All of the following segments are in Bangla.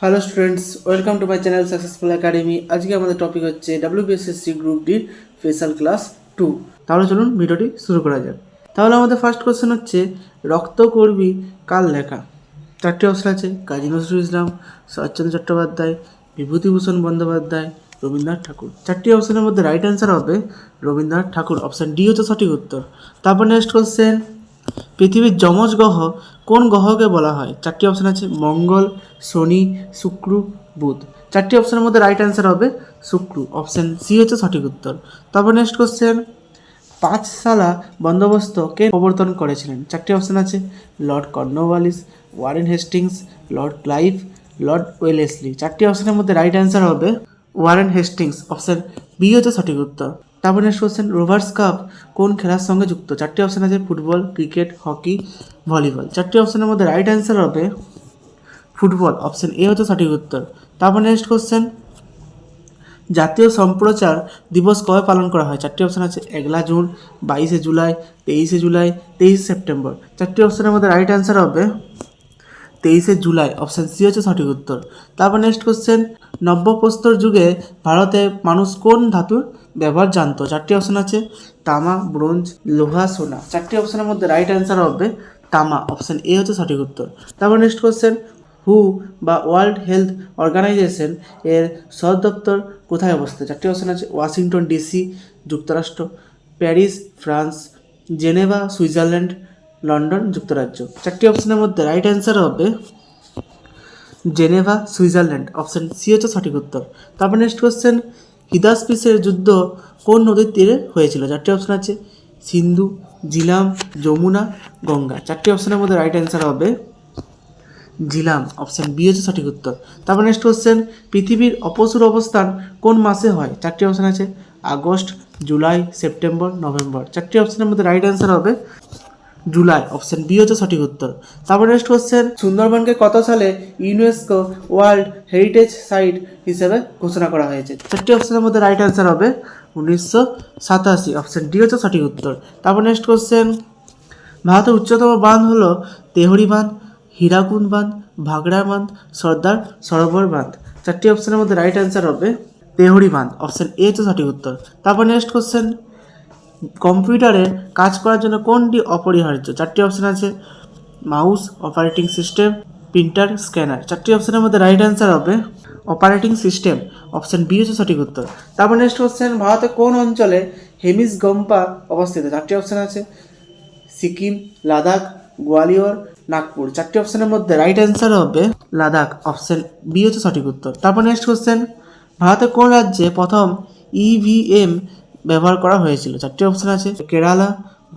Hello students welcome to my channel successful academy আজকে আমাদের টপিক হচ্ছে ডাব্লিউবিএসএসসি গ্রুপ ডির স্পেশাল ক্লাস টু তাহলে চলুন ভিডিওটি শুরু করা যাক। তাহলে আমাদের ফার্স্ট কোশ্চেন হচ্ছে রক্ত করবি কার লেখা? চারটি অপশন আছে, কাজী নজরুল ইসলাম শরৎচন্দ্র চট্টোপাধ্যায়, বিভূতিভূষণ বন্দ্যোপাধ্যায়, রবীন্দ্রনাথ ঠাকুর। চারটি অপশনের মধ্যে রাইট অ্যান্সার হবে রবীন্দ্রনাথ ঠাকুর। অপশন ডি হচ্ছে সঠিক উত্তর। তারপর নেক্সট কোশ্চেন পৃথিবীর যমজ গ্রহ কোন গ্রহকে বলা হয়? চারটি অপশন আছে, মঙ্গল, শনি, শুক্র, বুধ। চারটি অপশনের মধ্যে রাইট অ্যান্সার হবে শুক্র। অপশন সি হচ্ছে সঠিক উত্তর। তারপর নেক্সট কোশ্চেন পাঁচশালা বন্দোবস্ত কে প্রবর্তন করেছিলেন। চারটি অপশন আছে, Lord Cornwallis Warren Hastings, Lord Clive, Lord Wellesley. চারটি অপশানের মধ্যে রাইট অ্যান্সার হবে ওয়ারেন হেস্টিংস। অপশন বি হচ্ছে সঠিক উত্তর। তারপর নেক্সট কোশ্চেন, রোভার্স কাপ কোন খেলার সঙ্গে যুক্ত? চারটি অপশন আছে, ফুটবল, ক্রিকেট, হকি, ভলিবল। চারটি অপশানের মধ্যে রাইট অ্যান্সার হবে ফুটবল, অপশান এ হচ্ছে সঠিক উত্তর। তারপর নেক্সট কোশ্চেন, জাতীয় সম্প্রচার দিবস কবে পালন করা হয়? চারটি অপশন আছে, একলা জুন, বাইশে জুলাই, তেইশে জুলাই, তেইশে সেপ্টেম্বর। চারটি অপশানের মধ্যে রাইট অ্যান্সার হবে তেইশে জুলাই অপশান সি হচ্ছে সঠিক উত্তর। তারপর নেক্সট কোশ্চেন নব্যপ্রস্তর যুগে ভারতে মানুষ কোন ধাতুর ব্যবহার জানতো? চারটি অপশন আছে, তামা, ব্রোঞ্জ, লোহা, সোনা। চারটি অপশনের মধ্যে রাইট অ্যান্সার হবে তামা অপশান এ হচ্ছে সঠিক উত্তর। তারপর নেক্সট কোশ্চেন হু বা ওয়ার্ল্ড হেলথ অর্গানাইজেশন এর সদর দপ্তর কোথায় অবস্থিত? চারটি অপশন আছে, ওয়াশিংটন ডিসি যুক্তরাষ্ট্র, Paris, France, Geneva, Switzerland London, যুক্তরাজ্য। চারটি অপশনের মধ্যে রাইট অ্যান্সার হবে জেনেভা, সুইজারল্যান্ড। অপশন সি হচ্ছে সঠিক উত্তর। তারপর নেক্সট কোশ্চেন হিদাসপিসের যুদ্ধ কোন নদীর তীরে হয়েছিল? চারটি অপশন আছে, সিন্ধু জিলাম যমুনা, গঙ্গা। চারটি অপশনের মধ্যে রাইট অ্যান্সার হবে জিলাম অপশন বি হচ্ছে সঠিক উত্তর। তারপর নেক্সট কোশ্চেন পৃথিবীর অপসুর অবস্থান কোন মাসে হয়? চারটি অপশন আছে, আগস্ট, জুলাই, সেপ্টেম্বর, নভেম্বর। চারটি অপশনের মধ্যে রাইট অ্যান্সার হবে জুলাই অপশন বি হচ্ছে সঠিক উত্তর। তারপর নেক্সট কোশ্চেন সুন্দরবনকে কত সালে ইউনেস্কো ওয়ার্ল্ড হেরিটেজ সাইট হিসেবে ঘোষণা করা হয়েছে? চারটি অপশনের মধ্যে রাইট অ্যান্সার হবে, উনিশশো সাতাশি অপশন ডি হচ্ছে সঠিক উত্তর। তারপর নেক্সট কোশ্চেন ভারতের উচ্চতম বাঁধ হলো তেহরি বাঁধ হীরাকুদ বাঁধ, ভাগড়া বাঁধ, সর্দার সরোবর বাঁধ। চারটি অপশনের মধ্যে রাইট অ্যান্সার হবে, তেহরি বাঁধ অপশন এ হচ্ছে সঠিক উত্তর। তারপর নেক্সট কোশ্চেন কম্পিউটারে কাজ করার জন্য কোনটি অপরিহার্য? চারটি অপশন আছে। Mouse operating system printer scanner চারটি অপশনের মধ্যে রাইট অ্যান্সার হবে অপারেটিং সিস্টেম অপশন বি হচ্ছে সঠিক উত্তর। তারপর নেক্সট কোশ্চেন ভারতের কোন অঞ্চলে হেমিস গম্পা অবস্থিত? চারটি অপশন আছে। সিকিম, লাদাখ, গোয়ালিয়র, নাগপুর। চারটি অপশনের মধ্যে রাইট অ্যান্সার হবে লাদাখ। অপশন বি হচ্ছে সঠিক উত্তর। তারপর নেক্সট কোশ্চেন ভারতের কোন রাজ্যে প্রথম ইভিএম ব্যবহার করা হয়েছিল। চারটি অপশন আছে, কেরালা,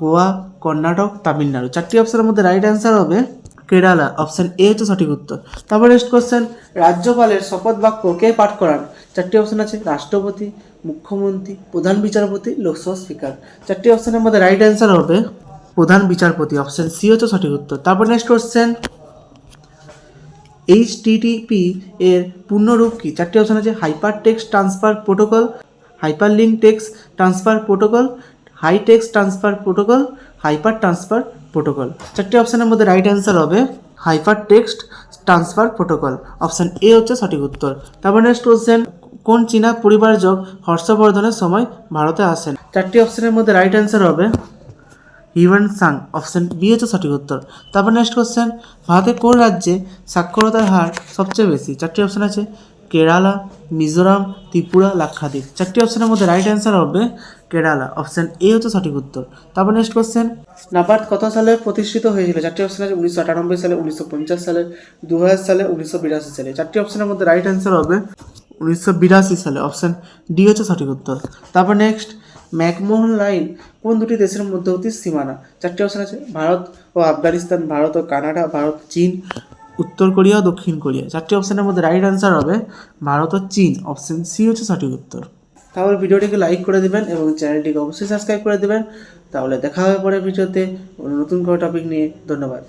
গোয়া, কর্ণাটক, তামিলনাড়ু। চারটি অপশানের মধ্যে রাইট অ্যান্সার হবে কেরালা অপশন এ হচ্ছে সঠিক উত্তর। তারপর নেক্সট কোশ্চেন রাজ্যপালের শপথ বাক্য কে পাঠ করান? চারটি অপশন আছে, রাষ্ট্রপতি, মুখ্যমন্ত্রী, প্রধান বিচারপতি, লোকসভা স্পিকার চারটি অপশানের মধ্যে রাইট অ্যান্সার হবে প্রধান বিচারপতি অপশন সি হচ্ছে সঠিক উত্তর। তারপর নেক্সট কোশ্চেন এইচটিটিপি এর পূর্ণরূপ কি? চারটি অপশন আছে hyper text transfer protocol hyper link text transfer protocol high text transfer protocol hyper transfer protocol চারটি অপশনের মধ্যে রাইট অ্যান্সার হবে hyper text transfer protocol option A হচ্ছে সঠিক উত্তর। তারপর নেক্সট কোশ্চেন কোন চীনা পরিবারজক হর্ষবর্ধনের সময় ভারতে আসেন? চারটি অপশনের মধ্যে রাইট অ্যান্সার হবে হিউয়ান সাং অপশন বি হচ্ছে সঠিক উত্তর। তারপর নেক্সট কোশ্চেন ভারতের কোন রাজ্যে সাক্ষরতার হার সবচেয়ে বেশি? চারটি অপশন আছে কেরালা মিজোরাম ত্রিপুরা লাক্ষাদ্বীপ চারটি অপশনের মধ্যে রাইট অ্যান্সার হবে কেরালা অপশন এ হচ্ছে সঠিক উত্তর। তারপর নেক্সট কোশ্চেন নাবার্ড কত সালে প্রতিষ্ঠিত হয়েছিল? চারটি অপশন আছে, উনিশশো আটানব্বই সালে, উনিশশো পঞ্চাশ সালে দু হাজার সালে, উনিশশো বিরাশি সালে। চারটি অপশনের মধ্যে রাইট অ্যান্সার হবে, উনিশশো বিরাশি সালে। অপশন ডি হচ্ছে সঠিক উত্তর। তারপর নেক্সট ম্যাকমোহন লাইন কোন দুটি দেশের মধ্যবর্তী সীমানা? চারটি অপশন আছে, ভারত ও আফগানিস্তান, ভারত ও কানাডা, ভারত, চীন উত্তর কোরিয়া ও দক্ষিণ কোরিয়া। চারটি অপশানের মধ্যে রাইট অ্যান্সার হবে ভারত ও চীন। অপশান সি হচ্ছে সঠিক উত্তর। তাহলে ভিডিওটিকে লাইক করে দেবেন এবং চ্যানেলটিকে অবশ্যই সাবস্ক্রাইব করে দেবেন। তাহলে দেখা হবে পরে ভিডিওতে। নতুন কোনো টপিক নিয়ে। ধন্যবাদ।